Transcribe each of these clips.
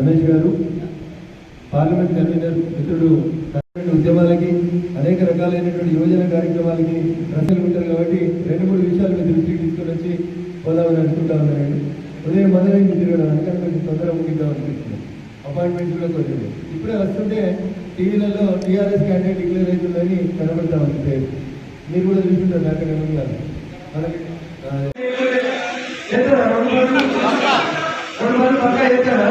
రమేష్ గారు parliament convener మిత్రుడు ఉద్యమాలకి అనేక రకాలైనటువంటి యోజన కార్యక్రమాలకి ప్రజలు ఉంటారు కాబట్టి రెండు మూడు విషయాలు మీ దృష్టికి తీసుకొని వచ్చి పోదామని అనుకుంటా ఉన్నాయండి ఉదయం మొదలైంది తిరగడం అందుకని కొంచెం తొందరగా ముగిద్దాం అనిపిస్తుంది. అపాయింట్మెంట్ కూడా కొంచెం ఇప్పుడే వస్తుంటే టీవీలలో టీఆర్ఎస్ క్యాండిడేట్ డిక్లేర్ అవుతుందని కనబడతా ఉంది మీరు కూడా చూస్తుంటారు నాకనే ముందుగా మనకి రెండు రోజులు పక్కా చేస్తారా?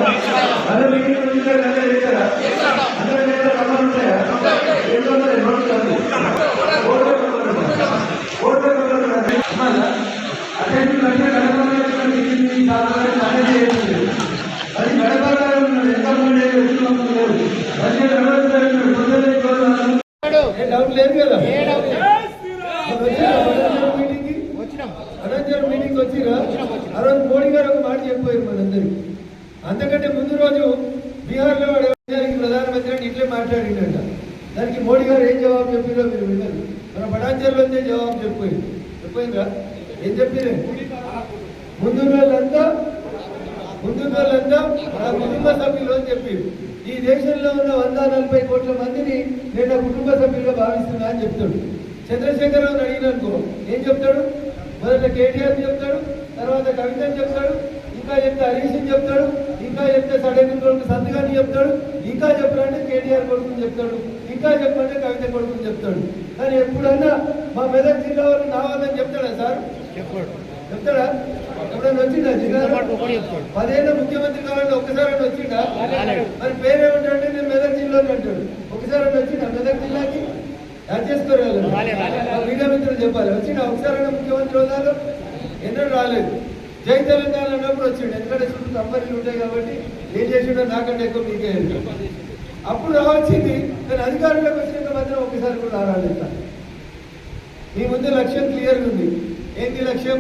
అదే రోజు ఉంటారు కదా చేస్తారా? అందరూ ఉంటాయా? ఓటే. ఓటే? అటెండ్ అంటే. అది. ఎంతమంది డౌట్ లేదు? అనంతరం మీటింగ్ వచ్చిరా ఆ రోజు మోడీ గారు ఒక మాట చెప్పారు మనందరికి. అంతకంటే ముందు రోజు బీహార్లో వాడు ప్రధానమంత్రి అని ఇట్లే మాట్లాడిండట దానికి మోడీ గారు ఏం జవాబు చెప్పిందో మీరు విన్నారు మన పటాంచర్లోనే జవాబు చెప్పారు. చెప్పారా? ఏం చెప్పిరే ముందు వాళ్ళంతా ముందు వాళ్ళంతా నా కుటుంబ సభ్యులు అని చెప్పి ఈ దేశంలో ఉన్న వంద నలభై కోట్ల మందిని నేను నా కుటుంబ సభ్యులుగా భావిస్తున్నా అని చెప్తాడు. చంద్రశేఖరరావు అడిగిన అనుకో ఏం చెప్తాడు? మొదట కేటీఆర్ చెప్తాడు తర్వాత కవితని చెప్తాడు ఇంకా చెప్తే హరీష్ చెప్తాడు ఇంకా చెప్తే కొడుకు సంతకాన్ని చెప్తాడు ఇంకా చెప్పాలంటే కేటీఆర్ కొడుకుని చెప్తాడు ఇంకా చెప్పంటే కవిత కొడుకుని చెప్తాడు. కానీ ఎప్పుడన్నా మా మెదక్ జిల్లా వాళ్ళు నా వాళ్ళని చెప్తాడా సార్? చెప్తాడా. ఎప్పుడన్నా వచ్చిందా జిల్లా? పదేళ్ళ ముఖ్యమంత్రి కావాలంటే ఒక్కసారి వచ్చిందా? మరి పేరేమిటంటే నేను మెదక్ జిల్లాలో అంటాడు. ఒకసారి వచ్చిందా మెదక్ జిల్లాకి? యాడ్ చేసుకోరు మీడియా మిత్రులు చెప్పాలి. వచ్చిందా? ఒకసారి ముఖ్యమంత్రి హోదాలో? ఎన్నడూ రాలేదు. జై తెలంగాణ అన్నప్పుడు వచ్చిండు. ఎందుకంటే చుట్టూ కంపెనీలు ఉంటాయి కాబట్టి ఏం చేసిండో నాకంటే ఎక్కువ మీకే అప్పుడు రావాల్సింది కానీ అధికారంలోకి వచ్చినాక మాత్రం ఒకసారి కూడా రాలేదు మీ ముందు లక్ష్యం క్లియర్గా ఉంది. ఏంటి లక్ష్యం?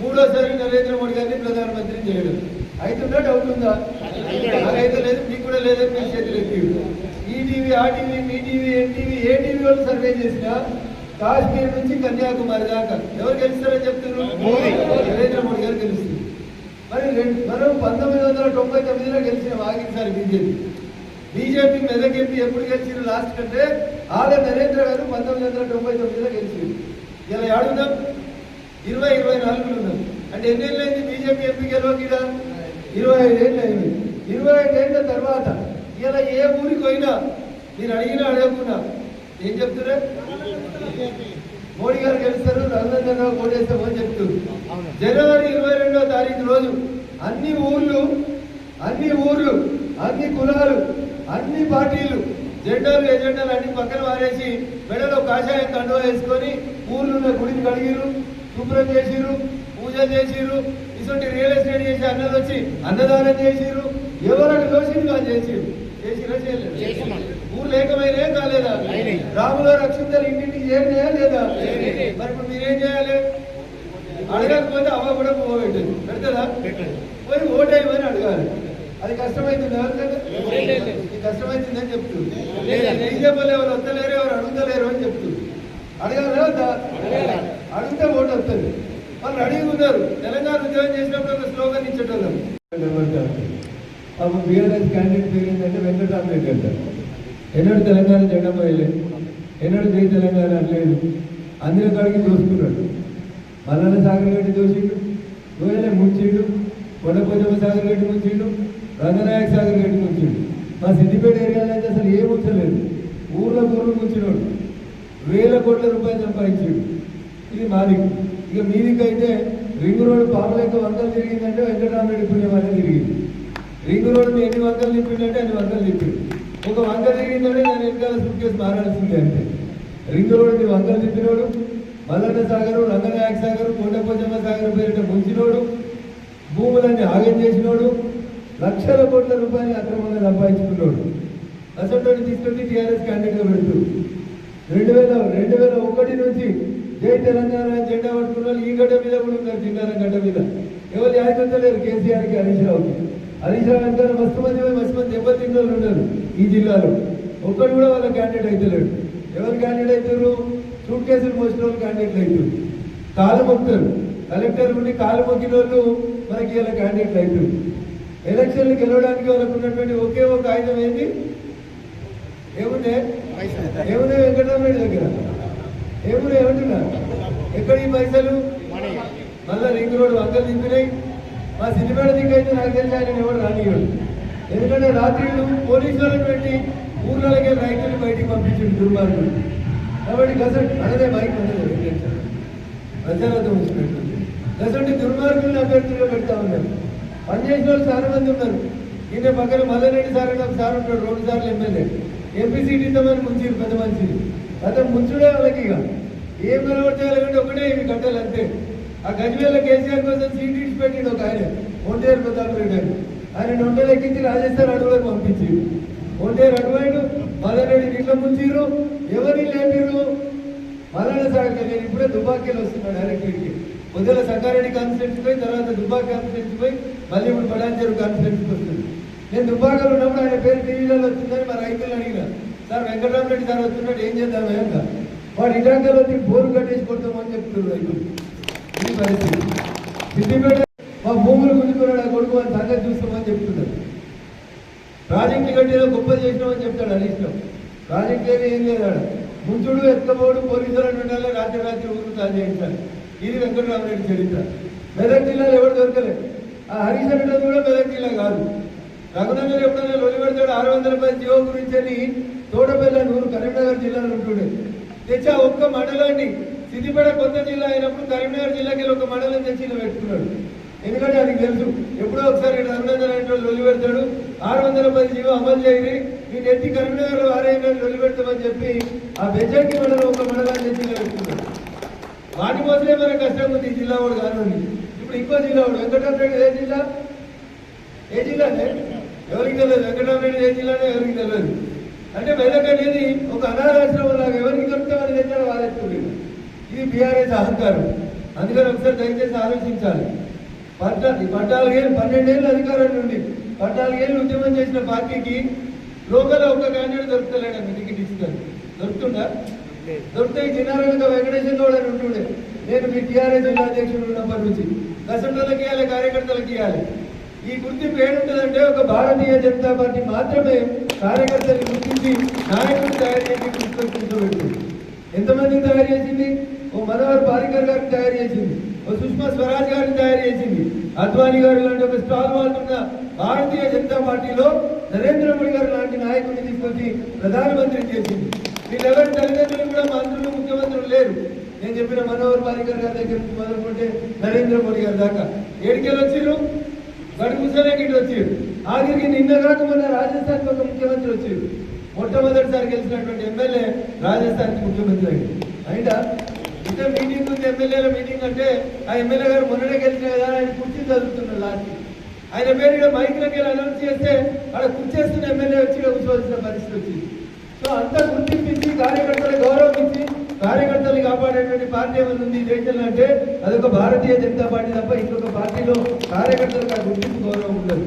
మూడోసారి నరేంద్ర మోడీ గారిని ప్రధానమంత్రిని చేయడం. అవుతుందా డౌట్ ఉందా? నాకైతే లేదు మీకు కూడా లేదని మీరు చేతులు ఎత్తి ఈటీవీ ఆ టీవీ మీ టీవీ ఏ ఏ టీవీ వాళ్ళు సర్వే చేసినా కాశ్మీర్ నుంచి కన్యాకుమారి దాకా. ఎవరు గెలుస్తారని చెప్తున్నారు? నరేంద్ర మోడీ గారు గెలుస్తుంది మరి రెండు మనం పంతొమ్మిది వందల తొంభై తొమ్మిదిలో గెలిచిన ఆగిసారి బీజేపీ. బీజేపీ మెదక్ ఎంపీ ఎప్పుడు గెలిచిన లాస్ట్ కంటే? ఆడ నరేంద్ర గారు పంతొమ్మిది వందల తొంభై తొమ్మిదిలో గెలిచింది ఇలా ఏడున్నాం ఇరవై ఇరవై నాలుగులో ఉన్నాం. అంటే ఎన్నేళ్ళు అయింది బీజేపీ ఎంపీ గెలవకిడా? ఇరవై ఐదేళ్ళు అయింది. ఇరవై ఐదేళ్ళ తర్వాత ఇలా ఏ ఊరికి పోయినా మీరు అడిగినా అడగకున్నా ఏం చెప్తున్నా? మోడీ గారు గెలుస్తారు రఘునందన్ రావు ఓటేస్తామని చెప్తున్నారు. జనవరి ఇరవై రెండో తారీఖు రోజు అన్ని ఊర్లు అన్ని ఊర్లు అన్ని కులాలు అన్ని పార్టీలు జెండాలు ఎజెండాలు అన్ని పక్కన వారేసి మెడలో కాషాయం కండువా వేసుకొని ఊర్లు ఉన్న గుడిని కడిగిరు శుభ్రం చేసిరు పూజ చేసిరు ఇటువంటి రియల్ ఎస్టేట్ చేసి అన్నలు వచ్చి అన్నదానం చేసిరు ఎవరికి దోషిని వాళ్ళు చేసిరు చేసిరా చేయలేదు. ఊరు లేకమైనా కాలేదా? రాములో రక్షించాలి ఇంటింటికి చేరినాయా లేదా? మరి ఇప్పుడు మీరేం చేయాలి? అడగకపోతే అవ్వ కూడా పోగొట్టదు పెడతారా పోయి ఓటేయమని అడగాలి. అది కష్టమైతుంది? కష్టమైతుందని చెప్తుంది బీజేపీ ఎవరు వస్తలేరు ఎవరు అడుగుతలేరు అని చెప్తుంది అడగాలి? అడిగితే ఓటు వస్తుంది వాళ్ళు అడిగి ఉన్నారు. తెలంగాణ ఉద్యోగం చేసినప్పుడు ఒక స్లోగన్ ఇచ్చేటోళ్ళం. అప్పుడు బీఆర్ఎస్ క్యాండిడేట్ పేరు ఏంటంటే వెంకటరామరెడ్డి అంటారు. ఎన్నడూ తెలంగాణ జెండా పోయలే ఎన్నడూ జై తెలంగాణ అనలేదు. అందరి కాడికి దోసుకున్నాడు. మల్లన్న సాగర్ రెడ్డి దోసిండు. గోయలే ముంచిండు. కొండపోజమ్మ సాగర్ రెడ్డి ముంచిండు. రంగనాయక సాగర్ రెడ్డి ముంచిండు. మా సిద్దిపేట ఏరియాలో అయితే అసలు ఏం ఉంచలేదు. ఊర్లో ఊర్లు ముంచినోడు. వేల కోట్ల రూపాయలు సంపాదించాడు. ఇది మాది. ఇక మీదికైతే రింగ్ రోడ్ పాపలెక్క వంకలు తిరిగిందంటే వెంకటరామరెడ్డి పుణ్యం అనేది తిరిగింది. రింగ్ రోడ్ ఎన్ని వంకలు తిప్పిండంటే అన్ని వంకలు తిప్పిండు ఒక వంక తిరిగిందంటే నేను వెనకాల సూట్ కేసు మారాల్సిందే అంటే రింగ్ రోడ్ వంక తిప్పినోడు మల్లన్న సాగరు రంగనాయక సాగరు కొండపోచమ్మ సాగర్ పేరిట ముంచినోడు భూములన్నీ ఆగం చేసినోడు లక్షల కోట్ల రూపాయలు అక్రమంగా సంపాదించుకున్నాడు. అసలు తీసుకొని టీఆర్ఎస్ క్యాండిడేట్గా పెడుతూ రెండు వేల రెండు వేల ఒకటి నుంచి జై తెలంగాణ జెండా పట్టుకున్న వాళ్ళు ఈ గడ్డ మీద కూడా ఉన్నారు జిల్లాల గడ్డ మీద. ఎవరు యాజంతలేరు కేసీఆర్కి హరీష్ రావుకి. హరీష్ రావు అంటారు మస్తు మంది పోయి వాళ్ళు ఉన్నారు ఈ జిల్లాలో. ఒక్కడు కూడా వాళ్ళ క్యాండిడేట్ అవుతలేడు ఎవరు క్యాండిడేట్ అవుతారు సూట్ కేసులు మోసిన వాళ్ళు క్యాండిడేట్లు అవుతారు కాలు మొక్కుతారు. కలెక్టర్ ఉండి కాలు మొక్కిన వాళ్ళు మనకి ఇలా క్యాండిడేట్లు అవుతారు ఎలక్షన్లు గెలవడానికి వాళ్ళకు ఉన్నటువంటి ఒకే ఒక ఆయుధం ఏంటి? ఏముంది? ఏమున్నాయి వెంకటరామరెడ్డి దగ్గర? ఏమున్నాయి ఏమంటున్నా? ఎక్కడ ఈ పైసలు? మళ్ళా రింగ్ రోడ్ వంకలు దింపినాయి. మా సినిమా దిక్కు అయితే నాకు తెలిసి ఆయన ఎవరు రానియడు ఎందుకంటే రాత్రిళ్ళు పోలీసులను పెట్టి ఊర్లకే రైతులు బయటికి పంపించిన దుర్మార్గులు. కాబట్టి గసట్ మనదే బైక్ మనదే ప్రజలతో ఉంచినట్టు గసంటి దుర్మార్గులను అభ్యర్థులుగా పెడతా ఉన్నారు. పనిచేసిన వాళ్ళు చాలా మంది ఉన్నారు. ఈయన పక్కన మదరెడ్డి సార్ అని ఒక సార్ ఉంటాడు రెండు సార్లు ఎమ్మెల్యే. ఎంపీ సీట్ ఇద్దామని ముంచిరు పెద్ద మనిషి. అతను ముంచుడే వాళ్ళకి ఇక. ఏం కనబడితే ఒకటే ఇవి కట్టాలి అంతే. ఆ గజ్వేల కేసీఆర్ కోసం సీట్ ఇచ్చి పెట్టిండు ఒక ఆయన. ఒంటేరు ప్రతాప్ రెడ్డి అని. ఆయన ఒంటేరు ఎక్కించి రాజస్థాన్ అడవులకు పంపించారు ఒంటే అడవాడు మదరెడ్డి ఇట్లా ముంచిరు ఎవరిని లేపిరు మరణ సాగర్ నేను ఇప్పుడే దుబాకీలు వస్తున్నాడు డైరెక్ట్ ఇక్కడికి. సంగారెడ్డి కాన్ఫరెన్స్ పోయి తర్వాత దుబాక్ కాన్ఫరెన్స్ పోయి మళ్ళీ ఇప్పుడు బడాంచేరు కాన్ఫరెన్స్ వస్తుంది నేను దుబాకలో ఉన్నప్పుడు ఆయన పేరు టీవీలలో వచ్చిందని మా రైతులు అడిగిన. సార్ వెంకటరామరెడ్డి సార్ వస్తున్నాడు ఏం చేద్దాం వేయంగా వాడు ఇటాకలో వచ్చి బోరు కట్టేసి కొడతామని చెప్తున్నారు రైతులు. ఈ పరిస్థితి. సిద్దిపేట గుంజుకున్నాడు ఆ కొడుకు అని సంగతి చూస్తామని చెప్తున్నారు. ప్రాజెక్టు కట్టేదో గొప్ప చేసినామని చెప్తాడు అనిష్టం ప్రాజెక్ట్ ఏమి ఏం లేదాడు ముంచుడు ఎత్తబోడు పోలీసులు ఉండాలి రాత్రి రాత్రి ఊరు తాను చేయించాలి. ఇది వెంకటరామరెడ్డి చరిత్ర. మెదక్ జిల్లాలో ఎవరు దొరకలేదు. ఆ హరీష్ అంటే కూడా మెదక్ జిల్లా కాదు. రఘునగర్ ఎప్పుడైనా లొలి పెడతాడు ఆరు వందల మంది జీవో గురించి అని తోటపల్లి నూరు కరీంనగర్ జిల్లాలో ఉంటుండే. తెచ్చా ఒక్క మండలాన్ని సిద్దిపేట కొత్త జిల్లా అయినప్పుడు కరీంనగర్ జిల్లాకి ఒక మండలం తెచ్చి పెట్టుకున్నాడు. ఎందుకంటే అది తెలుసు. ఎప్పుడో ఒకసారి రఘునందన్ అంటే వాళ్ళు లొలి ఆరు వందల పది జీవో అమలు చేయని నేను ఎత్తి కరీంనగర్లో ఆరైనా చెప్పి ఆ బెజెట్టి మనం ఒక మండలాన్ని ఎత్తి కలుపుతున్నాడు వాటి కోసమే మనకు కష్టం ఉంది. ఈ జిల్లా వాడు కాను ఇప్పుడు ఇంకో జిల్లా వాడు వెంకటరామరెడ్డి ఏ జిల్లా? ఏ జిల్లానే ఎవరికి తెలియదు. వెంకటరామరెడ్డి ఏ జిల్లానే ఎవరికి తెలియదు. అంటే మెదక్ అనేది ఒక అనాథాశ్రమం లాగా ఎవరికి దొరికితే వాళ్ళు తెచ్చారో వాళ్ళెత్తుంది ఇది బీఆర్ఎస్ అహంకారం. అందుకని ఒకసారి దయచేసి ఆలోచించాలి. పద్నాలుగు పద్నాలుగేళ్ళు పన్నెండేళ్ళు అధికారం నుండి పద్నాలుగేళ్ళు ఉద్యమం చేసిన పార్టీకి లోకల్ ఒక్క క్యాండిడేట్ దొరుకుతలేడండి టికెట్ ఇస్తారు దొరుకుతుందా? దొరికితే జనారాయణ వెంకటేశ్వర గౌడ్ అని ఉంటుండే. నేను మీ టీఆర్ఎస్ జిల్లా అధ్యక్షుడు ఉన్నప్పటి నుంచి దశంటలకి ఇవ్వాలి కార్యకర్తలకు ఇవ్వాలి. ఈ గుర్తింపు ఏముంటుందంటే ఒక భారతీయ జనతా పార్టీ మాత్రమే కార్యకర్తలు గుర్తించి నాయకులు తయారు చేసి గుర్తు ఎంతమందిని తయారు చేసింది? ఓ మనోహర్ పారికర్ గారిని తయారు చేసింది. ఓ సుష్మా స్వరాజ్ గారిని తయారు చేసింది. అద్వానీ గారు లాంటి ఒక స్టాల్ వాళ్ళు ఉన్న భారతీయ జనతా పార్టీలో నరేంద్ర మోడీ గారు లాంటి నాయకుడిని తీసుకొచ్చి ప్రధానమంత్రి చేసింది. వీళ్ళెవరి తల్లిదండ్రులు కూడా మంత్రులు ముఖ్యమంత్రులు లేరు. నేను చెప్పిన మనోహర్ పారికర్ గారి దగ్గర నుంచి మొదలుకుంటే నరేంద్ర మోడీ గారి దాకా. ఏడికెళ్ళి వచ్చిర్రు? గడుపు ఇటు వచ్చారు ఆఖరికి నిన్న కాక మొన్న రాజస్థాన్ ఒక ముఖ్యమంత్రి వచ్చిర్రు. మొట్టమొదటిసారి గెలిచినటువంటి ఎమ్మెల్యే రాజస్థాన్కి ముఖ్యమంత్రి అయ్యి అయినా అంటే మీటింగ్ ఉంది ఎమ్మెల్యేల మీటింగ్ అంటే ఆ ఎమ్మెల్యే గారు మొన్ననే గెలిచిన కదా ఆయన కుర్చీ చదువుతున్నారు లాస్ట్ ఆయన పేరు ఇక్కడ మైక్లోకి అనౌన్స్ చేస్తే అక్కడ కుర్చేస్తున్న ఎమ్మెల్యే వచ్చి కూర్చోవలసిన పరిస్థితి వచ్చింది. సో అంతా గుర్తింపించి కార్యకర్తలు గౌరవించి కార్యకర్తలు కాపాడేటువంటి పార్టీ ఏమైనా ఉంది ఈ దేశంలో అంటే అదొక భారతీయ జనతా పార్టీ తప్ప ఇంకొక పార్టీలో కార్యకర్తలకు ఆ గుర్తింపు గౌరవం ఉండదు.